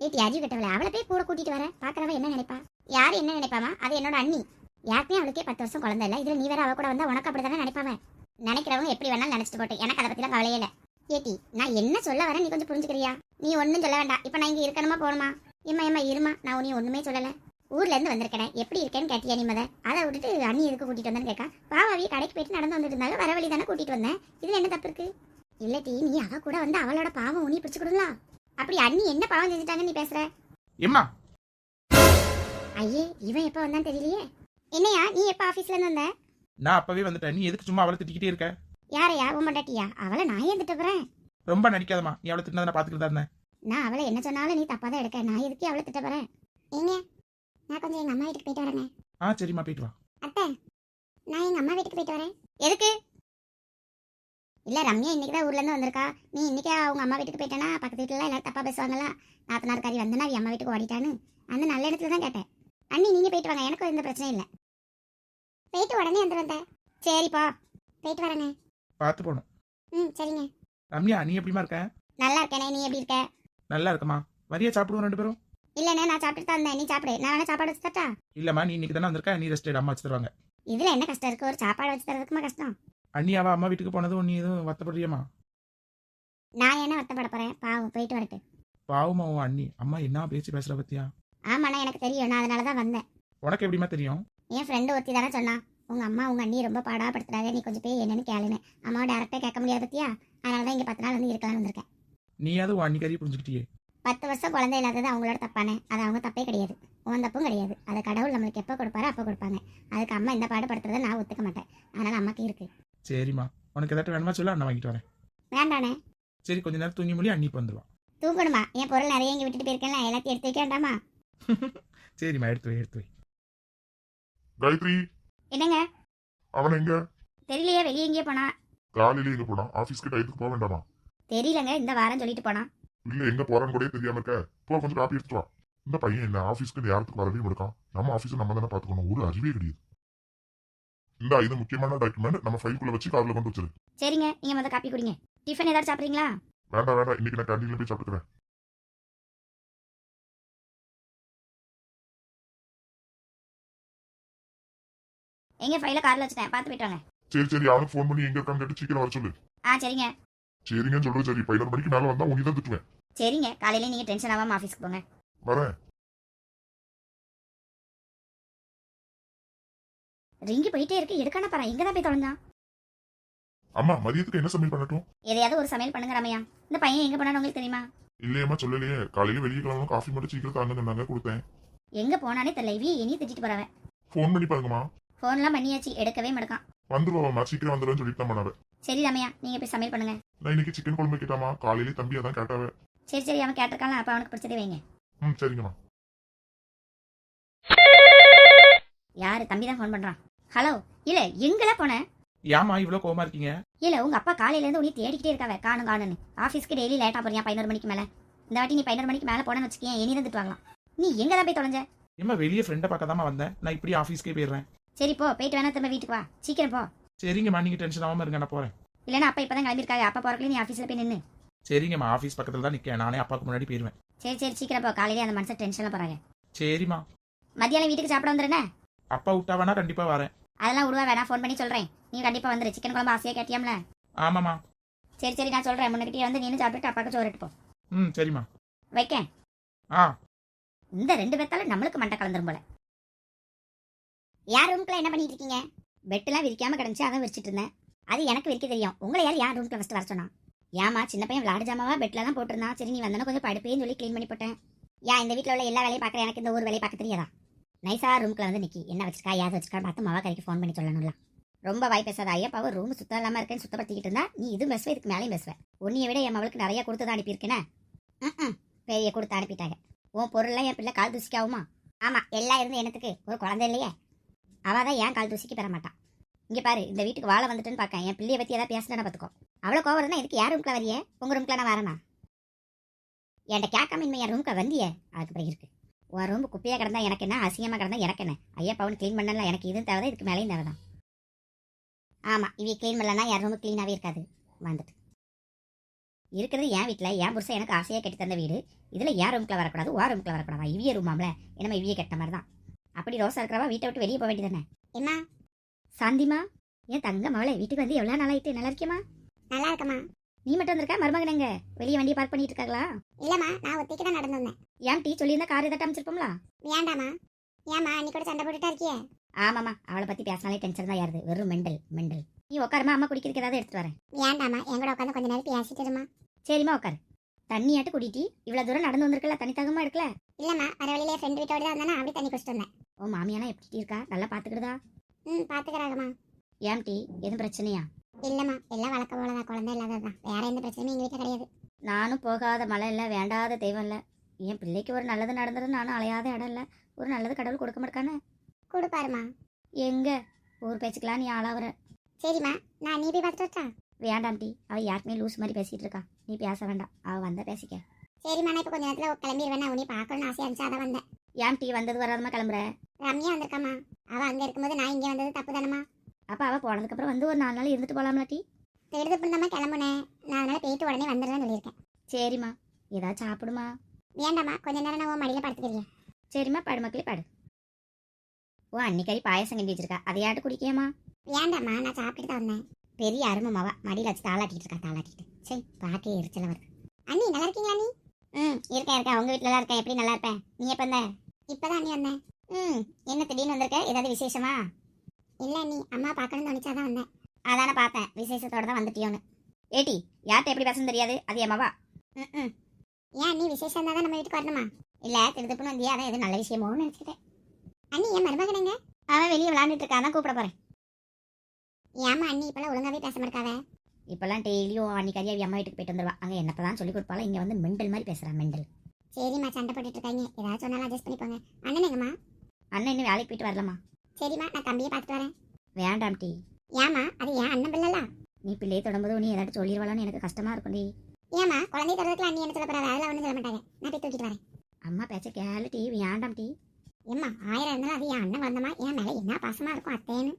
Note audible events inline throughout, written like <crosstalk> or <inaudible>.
ஏட்டி அறிவு கட்டவளை அவளை போய் கூட கூட்டிட்டு வர பாக்குறவ என்ன நினைப்பா? யாரு என்ன நினைப்பாமா? அது என்னோட அண்ணி. யாருக்குமே அவளுக்கே பத்து வருஷம் குழந்தை இல்ல. இதுல நீ வேற அவ கூட வந்தா உனக்கு அப்படிதானே நினைப்பாவ? நினைக்கிறவங்க எப்படி வேணாலும் நினைச்சிட்டு போட்டு எனக்கு அதை பத்திலாம் கவலையே இல்ல. ஏட்டி நான் என்ன சொல்ல வரேன் நீ கொஞ்சம் புரிஞ்சுக்கிறியா? நீ ஒன்றும் சொல்ல வேண்டாம். இப்போ நான் இங்கே இருக்கணுமா போகணுமா? இம்மா இம்மா இருமா. நான் உன்னை ஒன்றுமே சொல்லலை. ஊர்ல இருந்து வந்திருக்கேன். எப்படி இருக்கேன்னு கேட்டியா நீ மத? அதை விட்டுட்டு அண்ணி எதுக்கு கூட்டிட்டு வந்தேன்னு கேட்கா பாவாவி கடைக்கு போயிட்டு நடந்து வந்துட்டு இருந்தாங்க. வர வழி தானே கூட்டிட்டு வந்தேன். இதுல என்ன தப்பு இருக்கு? இல்லட்டி நீ அவ கூட வந்து அவளோட பாவம் உனி பிடிச்சு கொடுங்களா அப்படி அண்ணி என்ன பாவம் செஞ்சுட்டாங்கன்னு நீ பேசுற? எம்மா. ஐயே இவன் எப்போ வந்தான்னு தெரியலையே. என்னையா நீ எப்போ ஆஃபீஸ்ல இருந்து வந்த? நான் அப்பவே வந்துட்டேன். நீ எதுக்கு சும்மா அவளை திட்டிக்கிட்டே இருக்க? யாரையா உன் பொண்டாட்டியா? அவளை நான் ஏன் திட்ட போறேன்? ரொம்ப நடிக்காதம்மா. நீ அவளை திட்டினதை நான் பார்த்துக்கிட்டு தான் இருந்தேன். நான் அவளை என்ன சொன்னாலும் நீ தப்பா தான் எடுக்க. நான் எதுக்கு அவளை திட்ட போறேன்? ஏங்க நான் கொஞ்சம் எங்க அம்மா வீட்டுக்கு போயிட்டு வரேங்க. ஆ சரிம்மா போயிட்டு வா. அத்தை நான் எங்க அம்மா வீட்டுக்கு போயிட்டு வரேன். எதுக்கு? இல்ல ரம்யா இன்னைக்கு தான் ஊர்ல இருந்து வந்திருக்கா. நீ இன்னைக்கே அவங்க அம்மா வீட்டுக்கு போயிட்டேனா பக்கத்து வீட்டுல எல்லாரும் தப்பா பேசுவாங்களா? நாத்தனார் காரி வந்தனா அவ அம்மா வீட்டுக்கு ஓடிட்டான்னு? அந்த நல்ல இடத்துல தான் கேட்டேன். அண்ணி நீங்க போயிட்டு வாங்க. எனக்கும் எந்த பிரச்சனையும் இல்லை. போயிட்டு உடனே வந்து வந்தேன். சரிப்பா போயிட்டு வரேங்க பார்த்து போகணும். ம் சரிங்க. ரம்யா நீ எப்படிமா இருக்க? நல்லா இருக்கேனே. நீ எப்படி இருக்க? நல்லா இருக்கம்மா. வரியா சாப்பிடுவோம் ரெண்டு பேரும்? இல்லண்ணே நான் சாப்பிட்டு தான் இருந்தேன் நீ சாப்பிடு. நான் வேணா சாப்பாடு வச்சு தரட்டா? இல்லம்மா நீ இன்னைக்கு தானே வந்திருக்க? நீ ரெஸ்ட் அம்மா வச்சு தருவாங்க. இதுல என்ன கஷ்டம் இருக்கு? ஒரு சாப்பாடு வச்சு தரதுக்குமா கஷ்டம்? அண்ணியாவா அம்மா வீட்டுக்கு போனதும் நீ எதுவும் வருத்தப்படுறியம்மா? நான் என்ன வருத்தப்பட போறேன்? பாவம் போயிட்டு வரட்டு. பாவமா உன் அண்ணி. அம்மா என்ன பேச்சு பேசுற பத்தியா? ஆமாண்ணா எனக்கு தெரியும். நான் அதனால தான் வந்தேன். உனக்கு எப்படிமா தெரியும்? என் ஃப்ரெண்டு ஒருத்தி தானே சொன்னா உங்க அம்மா உங்க அண்ணி ரொம்ப பாடாப்படுத்துறாங்க. நீ கொஞ்சம் போய் என்னன்னு கேளுன்னு. அம்மாவை டேரக்டா கேட்க முடியாது பத்தியா? அதனால தான் இங்க பத்து நாள் வந்து இருக்கலாம்னு வந்திருக்கேன். நீயாவது உன் அன்னிக்காரியை புரிஞ்சுக்கிட்டியே பத்து வருஷம் குழந்தை இல்லாதது அவங்களோட தப்பானே. அது அவங்க தப்பே கிடையாது. உன் தப்பும் கிடையாது. அது கடவுள் நம்மளுக்கு எப்போ கொடுப்பாரோ அப்போ கொடுப்பாங்க. அதுக்கு அம்மா இந்த பாடுபடுத்துறதை நான் ஒத்துக்க மாட்டேன். அதனால அம்மாக்கு இருக்கு. சரிம்மா. உனக்கு ஏதாட்டும் வேணுமா சொல்ல அண்ணன் வாங்கிட்டு வரேன். வேண்டானே சரி கொஞ்ச நேரம் தூங்கி மொழி அண்ணி இப்ப வந்துருவா. தூக்கணுமா என் பொருள் நிறைய இங்க விட்டுட்டு போயிருக்கேன்ல எல்லாத்தையும் எடுத்து வைக்க வேண்டாமா? <laughs> சரிம்மா எடுத்து வை எடுத்து வை. காயத்ரி. என்னங்க? அவன் எங்க? தெரியலையே வெளியே எங்கேயே போனா. காலையில எங்க போனான்? ஆபீஸ்க்கு டயத்துக்கு போக வேண்டாமா? தெரியலங்க இந்த வாரம் சொல்லிட்டு போனா இல்ல எங்க போறான்னு கூட தெரியாம இருக்க. போ கொஞ்சம் காப்பி எடுத்துட்டு வா. இந்த பையன் என்ன ஆபீஸ்க்கு நேரத்துக்கு வரவே இருக்கான். நம்ம ஆபீஸ் நம்ம தானே பாத்துக்கணும் ஒரு அறிவே கிடையாது. இந்த இது முக்கியமான டாக்குமெண்ட் நம்ம ஃபைல்குள்ள வச்சு கார்ல கொண்டு வச்சிரு. சரிங்க நீங்க முத காப்பி குடிங்க. டிஃபன் ஏதாவது சாப்பிட்றீங்களா? வேண்டாம் வேண்டாம். இன்னைக்கு நான் கேண்டீன்ல போய் சாப்பிட்டுக்கிறேன். எங்க ஃபைல கார்ல வச்சுட்டேன். பார்த்து போயிட்டு வாங்க. சரி சரி. அவனுக்கு ஃபோன் பண்ணி எங்க இருக்கான்னு கேட்டு சீக்கிரம் வர சொல்லு. ஆ சரிங்க. சரிங்கன்னு சொல்றது சரி. பதினோரு மணிக்கு மேல வந்தா உனி தான் திட்டுவேன். சரிங்க. காலையில நீங்க டென்ஷன் ஆகாம ஆஃபீஸ்க்கு போங்க. வரேன். ரிங்கி போயிட்டே இருக்கு. எடுக்கான பாரு தான் போய் தொலைஞ்சான் அம்மா மதியத்துக்கு என்ன சமையல் பண்ணட்டும்? எதையாவது ஒரு சமையல் பண்ணுங்க ரமையா. இந்த பையன் எங்க போனான்னு உங்களுக்கு தெரியுமா? இல்லையம்மா சொல்லலையே. காலையில வெளியே கிளம்பணும் காஃபி மட்டும் சீக்கிரம் தாங்க சொன்னாங்க கொடுத்தேன். எங்க போனானே தெரியல. இவி இனி திட்டிட்டு போறவன் ஃபோன் பண்ணி பாருங்கம்மா. ஃபோன்லாம் பண்ணியாச்சு. எடுக்கவே மாட்டான் வந்துருவாம்மா. சீக்கிரம் வந்துடுன்னு சொல்லிட்டு தான் பண்ணாவ சரி ரமையா நீங்க போய் சமையல் பண்ணுங்க. நான் இன்னைக்கு சிக்கன் குழம்பு கேட்டாமா காலையிலே தம்பி அதான் கேட்டாவ. சரி சரி. அவன் கேட்டிருக்கான். அப்ப அவனுக்கு பிடிச்சதே வைங்க. ம் சரிங்கம்மா. யாரு? தம்பி தான் ஃபோன் பண்றான். ஹலோ இல்ல எங்கல போன? ஏமா இவ்வளவு கோவமா இருக்கீங்க? இல்ல உங்க அப்பா காலையில இருந்து உனி தேடிக்கிட்டே இருக்காவ காணும் காணுன்னு ஆபீஸ்க்கு டெய்லி லேட்டா போறியா பதினோரு மணிக்கு மேல? இந்த வாட்டி நீ பதினோரு மணிக்கு மேல போனேன்னு வச்சுக்கேன் இனி தான் திட்டுவாங்களாம் நீ எங்க தான் போய் தொலைஞ்ச? ஏம்மா வெளியே ஃப்ரெண்டை பார்க்க தாம்மா வந்தேன். நான் இப்படி ஆஃபீஸ்க்கே போயிடுறேன். சரி போ போயிட்டு வேணா திரும்ப வீட்டுக்கு வா. சீக்கிரம் போ. சரிங்கம்மா நீங்க டென்ஷன் ஆகாம இருங்க நான் போறேன். இல்லைன்னா அப்பா இப்பதான் கிளம்பியிருக்காங்க அப்பா போறக்குள்ள நீ ஆஃபீஸ்ல போய் நின்னு. சரிங்கம்மா ஆஃபீஸ் பக்கத்துல தான் நிக்கேன். நானே அப்பாவுக்கு முன்னாடி போயிருவேன். சரி சரி சீக்கிரம் போ. காலையிலே அந்த மனுஷன் டென்ஷன்ல போறாங்க. சரிம்மா. மத்தியானம் வீட்டுக்கு சாப்பிட வந்துடுனே அப்பா விட்டா வேணா கண்டிப்பா வரேன். அதெல்லாம் விடுவா வேணா ஃபோன் பண்ணி சொல்றேன். நீ கண்டிப்பா வந்துரு. சிக்கன் குழம்பு ஆசையா கேட்டியாம்ல? ஆமாம்மா. சரி சரி நான் சொல்றேன். முன்னாடியே வந்து நீனு சாப்பிட்டு அப்பாக்கு சோறு எடுத்து போ ம் சரிம்மா. வைக்க ஆ. இந்த ரெண்டு பேத்தால நம்மளுக்கு மண்டை கலந்துரும் போல. யார் ரூம்க்குள்ள என்ன பண்ணிட்டு இருக்கீங்க? பெட்டெல்லாம் விரிக்காம கிடந்துச்சு அதான் விரிச்சிட்டு இருந்தேன். அது எனக்கு விரிக்க தெரியும். உங்களை யார் யார் ரூம்க்குள்ள ஃபர்ஸ்ட் வர சொன்னா? ஏமா சின்ன பையன் விளாடு ஜாமாவா? பெட்ல தான் போட்டிருந்தான். சரி நீ வந்தனா கொஞ்சம் படுப்பேன்னு சொல்லி க்ளீன் பண்ணி போட்டேன். ஏன் இந்த வீட்டில் உள்ள எல்லா வேலையும் பார்க்குறேன் எனக்கு இந்த ஊர் வேலையை பார்க்க தெரியாதா? நைசா ரூம்க்குள்ள வந்து நிக்கி. என்ன வச்சிருக்கா? யார் வச்சிருக்கா? பார்த்து மாவா கறிக்கு ஃபோன் பண்ணி சொல்லணும்ல. ரொம்ப வாய் பேசாத ஐயப்பாவை ரூம் சுத்தம் இல்லாம இருக்கேன்னு சுத்தப்படுத்திக்கிட்டு இருந்தா நீ இது பேசுவ இதுக்கு மேலேயும் பேசுவேன் உன்னைய விட என் மவளுக்கு நிறைய கொடுத்து தான் அனுப்பியிருக்கேனே. ம் பெரிய கொடுத்து அனுப்பிட்டாங்க. உன் பொருள்லாம் என் பிள்ளை கால் தூசிக்காகுமா ஆமா எல்லாம் இருந்து எனத்துக்கு ஒரு குழந்தை இல்லையே. அவள் தான் ஏன் கால் தூசிக்கு பெற மாட்டான் இங்கே பாரு இந்த வீட்டுக்கு வாழை வந்துட்டுன்னு பார்க்க என் பிள்ளைய பற்றி ஏதாவது பேசினா பார்த்துக்கோ அவ்வளோ கோவம் இருந்தால் இதுக்கு யார் ரூம்க்குள்ள வரியே உங்கள் ரூம்க்குள்ள நான் வரேனா? என்கிட்ட கேட்காம இனிமே என் ரூம்க்கு வந்தியே? அதுக்கு பிறகு இருக்குது உன் ரூம் குப்பையா கிடந்தா எனக்கு என்ன? அசிங்கமா கிடந்தா எனக்கு என்ன? ஐயா பவுன் க்ளீன் பண்ணல. எனக்கு இதுவும் தேவை இதுக்கு மேலேயும் தேவை தான் ஆமா இவ க்ளீன் பண்ணலன்னா என் ரூம் க்ளீனாவே இருக்காது. வந்துட்டு. இருக்கிறது என் வீட்டில் என் புருஷன் எனக்கு ஆசையாக கட்டி தந்த வீடு. இதில் என் ரூம்க்குள்ள வரக்கூடாது. வா ரூம்க்குள்ள வரக்கூடாதா? இவிய ரூமாம்ல என்னமா இவிய கெட்ட மாதிரி தான் அப்படி ரோசா இருக்கிறவா வீட்டை விட்டு வெளியே போக வேண்டியதானே எம்மா சாந்திமா என் தங்க மகளே வீட்டுக்கு வந்து எவ்வளோ நாளாயிட்டு? நல்லா இருக்கியம்மா? நல்லா இருக்கம்மா. நீ மட்டும் வந்திருக்க? மருமகன் எங்க? வெளியே வண்டியை பார்க் பண்ணிட்டு இருக்காங்களா? இல்லம்மா நான் ஒத்திக்கு தான் நடந்து வந்தேன். ஏன் டீ சொல்லியிருந்தா கார் ஏதாட்டம் அமைச்சிருப்போம்ல? வேண்டாமா ஏம்மா நீ கூட சண்டை போட்டுட்டா இருக்கியே? ஆமாம்மா அவளை பற்றி பேசினாலே டென்ஷன் தான் யாருது வெறும் மெண்டல் மெண்டல். நீ உட்காருமா அம்மா குடிக்கிறதுக்கு ஏதாவது எடுத்துட்டு வரேன். வேண்டாமா என் கூட உட்காந்து கொஞ்ச நேரம் பேசிட்டு இருமா சரிம்மா உட்காரு. தண்ணியாட்டு குடிட்டி இவ்வளோ தூரம் நடந்து வந்திருக்கல தனி தகமா எடுக்கல? இல்லம்மா வர வழியிலே ஃப்ரெண்ட் வீட்டோட தான் வந்தானா அப்படி தண்ணி குடிச்சிட்டு வந்தேன். ஓ மாமியானா எப்படி இருக்கா? நல்லா பார்த்துக்கிடுதா ம் பாத்துக்கிறாங்கம்மா. ஏன் டீ எதுவும் பிரச்சனையா? இல்லம்மா எல்லாம் வழக்க போலதான் குழந்தை இல்லாததான் வேற எந்த பிரச்சனையும் எங்க வீட்டுல கிடையாது. நானும் போகாத மழை இல்லை வேண்டாத தெய்வம் இல்லை. என் பிள்ளைக்கு ஒரு நல்லது நடந்தது நானும் அலையாத இடம் இல்லை. ஒரு நல்லது கடவுள் கொடுக்க மாட்டானே? கொடுப்பாருமா எங்க? ஊர் பேச்சுக்கலாம் நீ ஆளாவற. சரிம்மா நான் நீ போய் பார்த்துட்டு வேண்டாம் டீ அவள் யாருக்குமே லூஸ் மாதிரி பேசிட்டு இருக்கா. நீ பேச வேண்டாம் அவள் வந்தா பேசிக்க. சரிம்மா நான் இப்போ கொஞ்ச நேரத்துல கிளம்பிடுவேன் நான் உன்னை பார்க்கணும்னு ஆசையா இருந்துச்சு அதான் வந்தேன். ஏன் டீ வந்தது வராதமா கிளம்புற? ரம்யா வந்திருக்காம்மா. அவ அங்க இருக்கும்போது நான் இங்க வந்தது தப்பு தானம்மா அப்போ அவள் போனதுக்கப்புறம் வந்து ஒரு நாலு நாள் இருந்துட்டு போகலாம்ல டீ எடுத்து பண்ணாம கிளம்புனேன் நான் அதனால போயிட்டு உடனே வந்துடுறேன்னு சொல்லியிருக்கேன். சரிம்மா. ஏதாவது சாப்பிடுமா? வேண்டாம்மா. கொஞ்ச நேரம் நான் உன் மடியில படுத்துக்கிறேன். சரிம்மா பாடு மக்களே பாடு. ஓ அன்னிக்கறி பாயசம் கிண்டி வச்சிருக்கா. அதையாட்டு குடிக்கியம்மா? வேண்டாம்மா. நான் சாப்பிட்டுட்டு தான் வந்தேன். பெரிய அருமமாவா மடியில் வச்சு தாளாட்டிட்டு இருக்கா தாளாட்டிட்டு. சரி பார்க்க எரிச்சல வருது. அண்ணி நல்லா இருக்கீங்களா நீ ம் இருக்கேன் இருக்கேன். உங்க வீட்டிலலாம் இருக்கேன். எப்படி நல்லா இருப்பேன் நீ எப்போ வந்த? இப்பதான் அண்ணி வந்தேன். ம் என்ன திடீர்னு வந்திருக்க? ஏதாவது விசேஷமா? இல்ல அண்ணி அம்மா பார்க்கணும்னு தோணிச்சாதான் வந்தேன். அதானே பார்த்தேன். விசேஷத்தோட தான் வந்துட்டியோன்னு. ஏட்டி யார்கிட்ட எப்படி பேசணும் தெரியாது? அது என் மவா. ம் ஏன் அண்ணி விசேஷம் தான் நம்ம வீட்டுக்கு வரணுமா? இல்லை திருத்துப்புன்னு வந்தியா? அதான் எதுவும் நல்ல விஷயமோன்னு நினச்சிக்கிட்டேன். அண்ணி என் மருமகனுங்க அவன் வெளியே விளாண்டுட்டு இருக்கான். தான் கூப்பிட போகிறேன் ஏமா அண்ணி இப்பெல்லாம் ஒழுங்காவே பேச மாட்டாவே இப்போல்லாம் டெய்லியும் அன்னைக்கு அவி அம்மா வீட்டுக்கு போயிட்டு வந்துருவா. அங்கே என்னப்போ தான் சொல்லி கொடுப்பாலும் இங்கே வந்து மெண்டல் மாதிரி பேசுகிறான் மெண்டல். சரிம்மா சண்டை போட்டுட்டு இருக்காங்க ஏதாவது சொன்னாலும் அட்ஜஸ்ட் பண்ணிப்போங்க அண்ணன் எங்கம்மா? அண்ணன் இன்னும் வேலைக்கு போயிட்டு வரலம்மா. சரிம்மா நான் தம்பியை பார்த்துட்டு வரேன். வேண்டாம் டீ ஏமா அது ஏன் அண்ணன் பிள்ளல நீ பிள்ளையை தொடரும்போது நீ ஏதாட்டும் சொல்லிடுவாளான்னு எனக்கு கஷ்டமா இருக்கும் டி. ஏமா குழந்தை தரதுக்கு அண்ணி என்ன சொல்ல போறா? அதெல்லாம் ஒன்றும் சொல்ல மாட்டாங்க. நான் போய் தூக்கிட்டு வரேன். அம்மா பேச்ச கேளு டீ. வேண்டாம் டீ. ஏம்மா ஆயிரம் இருந்தாலும் அது என் அண்ணன் வந்தமா? என் மேல என்ன பாசமா இருக்கும் அத்தேன்னு?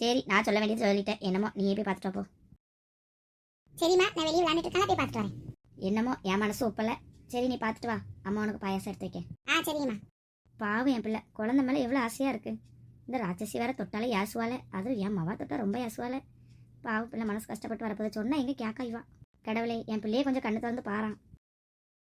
சரி நான் சொல்ல வேண்டியது சொல்லிட்டேன். என்னமோ நீ போய் பார்த்துட்டு போ சரிம்மா நான் வெளியே விளையாண்டுட்டு இருக்கேன். போய் பார்த்துட்டு வரேன். என்னமோ என் மனசு ஒப்பல. சரி நீ பார்த்துட்டு வா. அம்மா உனக்கு பாயாசம் எடுத்து வைக்க ஆ சரிங்கம்மா பாவம் என் பிள்ளை. குழந்தை மேலே எவ்வளோ ஆசையாக இருக்கு. இந்த ராட்சசி வேற தொட்டாலே யாசுவால. அதுவும் என் மவா தொட்டா ரொம்ப யாசுவால. பாவ பிள்ளை மனசு கஷ்டப்பட்டு வரப்போது சொன்னா எங்க கேக்கா இவா. கடவுளே என் பிள்ளையை கொஞ்சம் கண்ணு திறந்து பாறான்